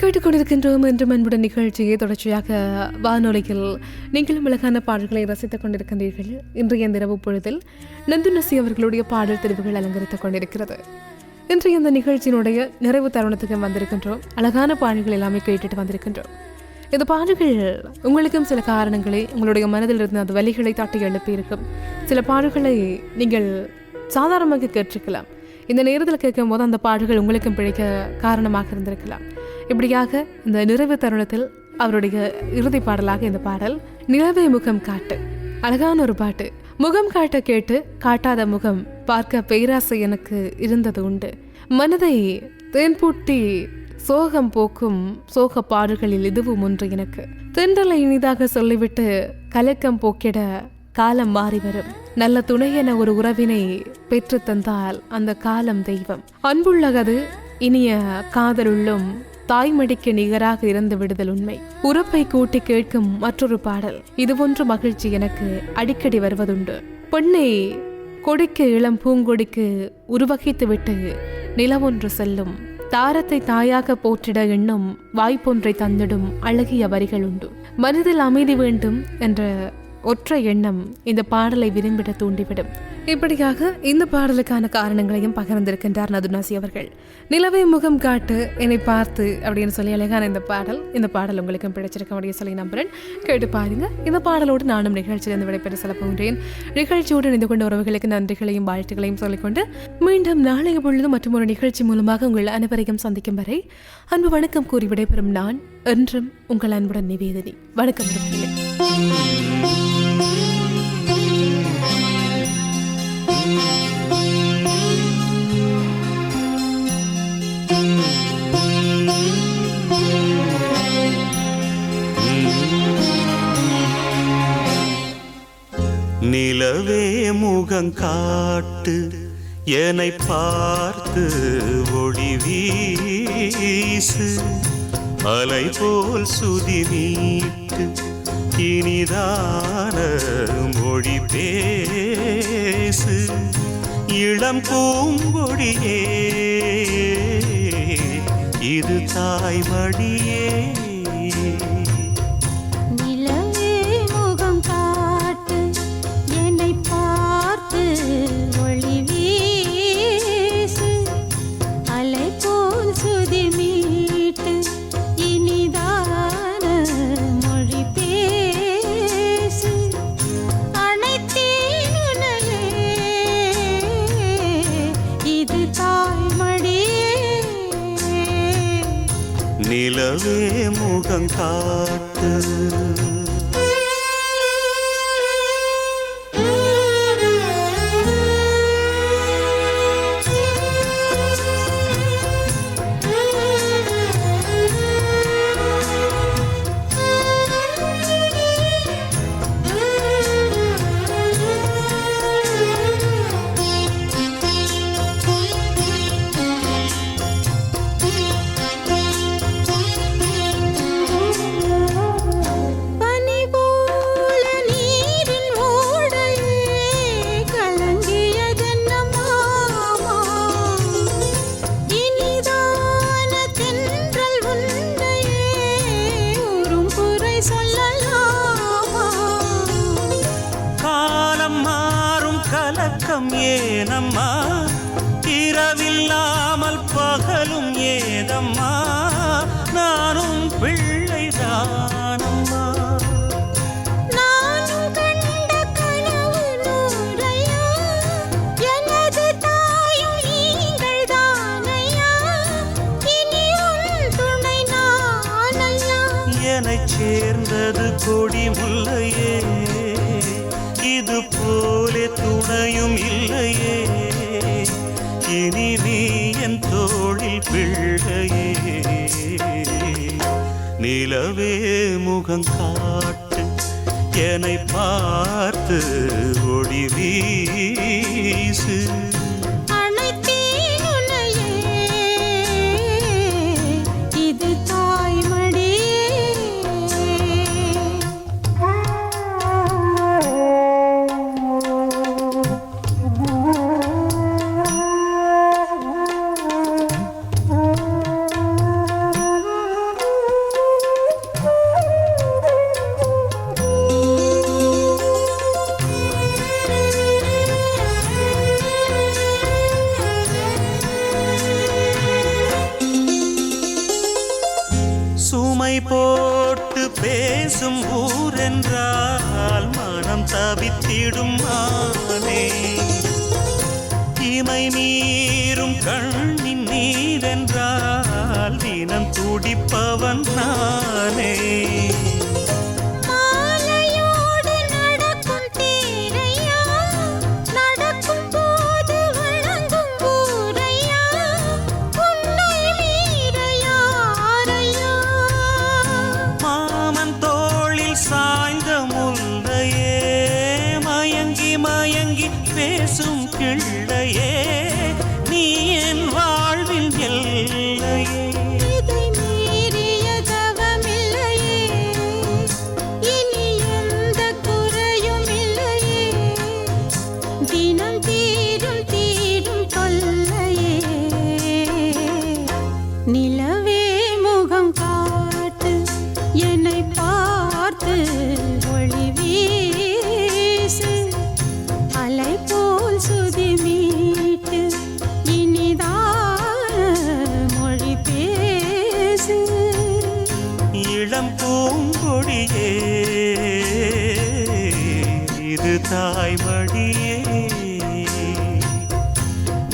கேட்டுக்கொண்டிருக்கின்றோம் என்று அன்புடன் நிகழ்ச்சியை தொடர்ச்சியாக வானொலியில் நீங்களும் அழகான பாடல்களை ரசித்துக் கொண்டிருக்கின்றீர்கள். இன்றைய நிறவு பொழுதில் நந்துநசி அவர்களுடைய பாடல் தெரிவுகள் அலங்கரித்துக் கொண்டிருக்கிறது. இன்றைய இந்த நிகழ்ச்சியினுடைய நிறைவு தருணத்துக்கு வந்திருக்கின்றோம். அழகான பாடல்கள் எல்லாமே கேட்டுட்டு வந்திருக்கின்றோம். இந்த பாடல்கள் உங்களுக்கும் சில காரணங்களை உங்களுடைய மனதில் இருந்து அந்த வலிகளை தாட்டி எழுப்பியிருக்கும். சில பாடல்களை நீங்கள் சாதாரணமாக கேட்டிருக்கலாம். இந்த நேரத்தில் கேட்கும் போது அந்த பாடல்கள் உங்களுக்கும் பிழைக்க காரணமாக இருந்திருக்கலாம். இப்படியாக இந்த நிறைவு தருணத்தில் அவருடைய இறுதி பாடலாக இந்த பாடல் நிலவே முகம் காட்டு. அழகான ஒரு பாட்டு. முகம் காட்ட கேட்டு காட்டாத முகம் பார்க்க பேராசை எனக்கு இருந்தது உண்டு. மனதை தேன்பூட்டி சோகம் போக்கும் சோக பாடல்களில் இதுவும் ஒன்று எனக்கு. தென்றலை இனிதாக சொல்லிவிட்டு கலக்கம் போக்கிட காலம் மாறி வரும். நல்ல துணையென ஒரு உறவினை பெற்று தந்தால் அந்த காலம் தெய்வம். அன்புள்ளகது இனிய காதலுள்ளும் தாய்மடிக்கு நிகராக இருந்து விடுதல் உண்மை. உறப்பை கூட்டி கேட்கும் மற்றொரு பாடல். இது போன்ற மகிழ்ச்சி எனக்கு அடிக்கடி வருவதுண்டு. பெண்ணை கொடிக்கு இளம் பூங்கொடிக்கு உருவகித்து விட்டு நிலவொன்று செல்லும். தாரத்தை தாயாக போற்றிட எண்ணும் வாய்ப்பொன்றை தந்திடும் அழகிய வரிகள் உண்டு மனதில் அமைதி வேண்டும் என்ற ஒற்றை எண்ணம் இந்த பாடலை விரும்பிட தூண்டிவிடும். இப்படியாக இந்த பாடலுக்கான காரணங்களையும் பகிர்ந்திருக்கின்றார் நதுநாசி அவர்கள். நிலவை முகம் காட்டு என்னை பார்த்து அப்படின்னு சொல்லி அழகான இந்த பாடல் இந்த பாடல் உங்களுக்கும் பிடிச்சிருக்க அப்படின்னு சொல்லி நம்புறேன். கேட்டு பாருங்க. இந்த பாடலோடு நானும் நிகழ்ச்சியிலிருந்து விடைபெற செல்ல போகின்றேன் நிகழ்ச்சியோடு இணைந்து கொண்ட உறவுகளுக்கு நன்றிகளையும் வாழ்த்துக்களையும் சொல்லிக்கொண்டு மீண்டும் நாளைய பொழுது மற்றும் ஒரு நிகழ்ச்சி மூலமாக உங்கள் அனைவரையும் சந்திக்கும் வரை அன்பு வணக்கம் கூறி விடைபெறும் நான் என்றும் உங்கள் அன்புடன் நிவேதினி. வணக்கம். நிலவே முகம் காட்டு என்னை பார்த்து ஒளி வீசு. அலை போல் சுதி நீட்டு இனிதான மொழி பேசு. இளம் பூங்கொடியே இது தாய் மடியே நிலவே முகம் காட்டு. கலக்கம் ஏனம்மா? இரவில்லாமல் பகலும் ஏதம்மா? நானும் பிள்ளைதான். நானல்லா சேர்ந்தது கொடி முல்லையே. இது போலே துணையும் இல்லையே. இனி நீ என் தோழில் பிள்ளையே. நிலவே முகம் காட்டு என்னை பார்த்து ஒளி வீசு. பேசும் என்றால் மனம் தவித்திடும் மானே இமை மீறும் கண்ணின் நீரென்றால் தினம் துடிப்பவன் நான். மயங்கி பேசும் கிள்ளையே. இளம் பூங்கொடியே. இது தாய்மடியே.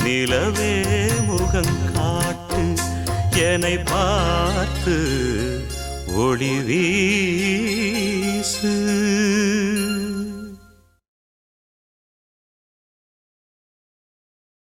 நிலவே முகம் காட்டு என்னை பார்த்து ஒளி வீசு.